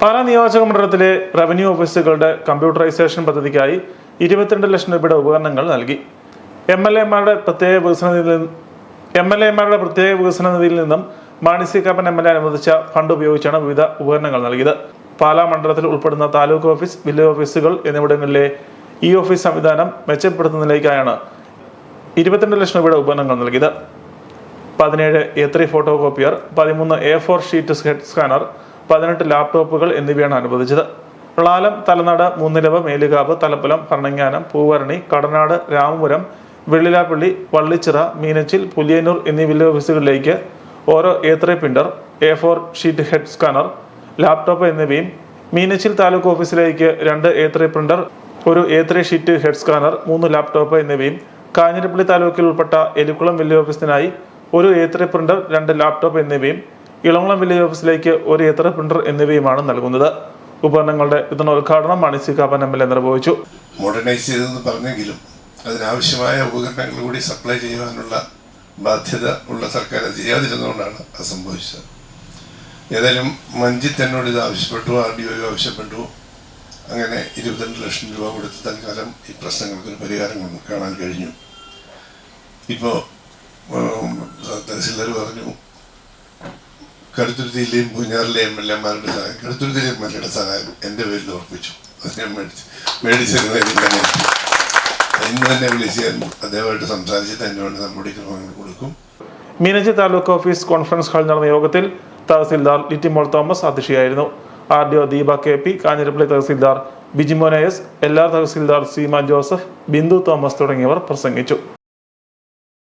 പാലാ നിയോജക മണ്ഡലത്തിലെ റവന്യൂ ഓഫീസുകളുടെ കമ്പ്യൂട്ടറൈസേഷൻ പദ്ധതിക്കായി ഇരുപത്തിരണ്ട് ലക്ഷം രൂപയുടെ ഉപകരണങ്ങൾ നൽകി. എം എൽ എമാരുടെ പ്രത്യേക വികസന എം എൽ എമാരുടെ പ്രത്യേക വികസന നിധിയിൽ നിന്നും Mani Kappan M L A അനുവദിച്ച ഫണ്ട് ഉപയോഗിച്ചാണ് വിവിധ ഉപകരണങ്ങൾ നൽകിയത്. പാലാ മണ്ഡലത്തിൽ ഉൾപ്പെടുന്ന താലൂക്ക് ഓഫീസ് വില്ലേജ് ഓഫീസുകൾ എന്നിവിടങ്ങളിലെ ഇ ഓഫീസ് സംവിധാനം മെച്ചപ്പെടുത്തുന്നതിലേക്കായാണ് ഇരുപത്തിരണ്ട് ലക്ഷം രൂപയുടെ ഉപകരണങ്ങൾ നൽകിയത്. പതിനേഴ് എ ത്രീ ഫോട്ടോ കോപ്പിയർ പതിമൂന്ന് എ ഫോർ ഷീറ്റ് സ്കാനർ പതിനെട്ട് ലാപ്ടോപ്പുകൾ എന്നിവയാണ് അനുവദിച്ചത്. പ്ലാലം തലനാട് മൂന്നിലവ് മേലുകാവ് തലപ്പലം ഭരണങ്ങാനം പൂവരണി കടനാട് രാമപുരം വെള്ളിലാപ്പള്ളി വള്ളിച്ചിറ മീനച്ചിൽ പുലിയന്നൂർ എന്നീ വില്ലേജ് ഓഫീസുകളിലേക്ക് ഓരോ A three printer A four sheet head scanner laptop എന്നിവയും മീനച്ചിൽ താലൂക്ക് ഓഫീസിലേക്ക് രണ്ട് എ ത്രീ പ്രിന്റർ ഒരു A three sheet head scanner മൂന്ന് ലാപ്ടോപ്പ് എന്നിവയും കാഞ്ഞിരപ്പള്ളി താലൂക്കിൽ ഉൾപ്പെട്ട എലിക്കുളം വില്ലേജ് ഓഫീസിനായി ഒരു എ ത്രീ പ്രിന്റർ രണ്ട് ലാപ്ടോപ്പ് എന്നിവയും ഇളംകുളം വില്ലേജ് ഓഫീസിലേക്ക് ഒരു എത്ര പ്രിന്റർ എന്നിവയുമാണ് നൽകുന്നത്? ഉപകരണങ്ങളുടെ ഇതിന് ഉദ്ഘാടനം Mani C Kappan M L A നിർവഹിച്ചു. മോഡേണൈസ് ചെയ്തെന്ന് പറഞ്ഞെങ്കിലും അതിനാവശ്യമായ ഉപകരണങ്ങൾ കൂടി സപ്ലൈ ചെയ്യുവാനുള്ള ബാധ്യത ഉള്ള സർക്കാർ ചെയ്യാതിരുന്നുകൊണ്ടാണ് അത് സംഭവിച്ചത്. ഏതായാലും മഞ്ജിത്ത് എന്നോട് ഇത് ആവശ്യപ്പെട്ടു ആർ ഡി ഒ ആവശ്യപ്പെട്ടു. അങ്ങനെ ഇരുപത്തിരണ്ട് ലക്ഷം രൂപ കൊടുത്ത് തൽക്കാലം ഈ പ്രശ്നങ്ങൾക്കൊരു പരിഹാരം കാണാൻ കഴിഞ്ഞു. ഇപ്പോൾ തഹസിൽദാർ പറഞ്ഞു കടുത്തുരുത്തിയിലെയും പൂഞ്ഞാറിലെയും എം എൽ എമാരുടെ സഹായം കടുത്തുരുത്തിയിലെ എം എൽ എയുടെ സഹായം എന്റെ പേരിൽ ഉറപ്പിച്ചു. അത് ഞാൻ തന്നെ. ഇന്ന് തന്നെ വിളിച്ച് അദ്ദേഹമായിട്ട് സംസാരിച്ചിട്ട് എന്നോട് നമ്മുടെ ക്രമങ്ങൾ കൊടുക്കും. മീനച്ചി താലൂക്ക് ഓഫീസ് കോൺഫറൻസ് ഹാളിൽ നടന്ന യോഗത്തിൽ tahsildar Littymol Thomas അധ്യക്ഷയായിരുന്നു. R D O Deepa K P Kanjirappally tahsildar ബിജിമോനയസ് എല്ലാ തഹസിൽദാർ സീമ ജോസഫ് ബിന്ദു തോമസ് തുടങ്ങിയവർ പ്രസംഗിച്ചു.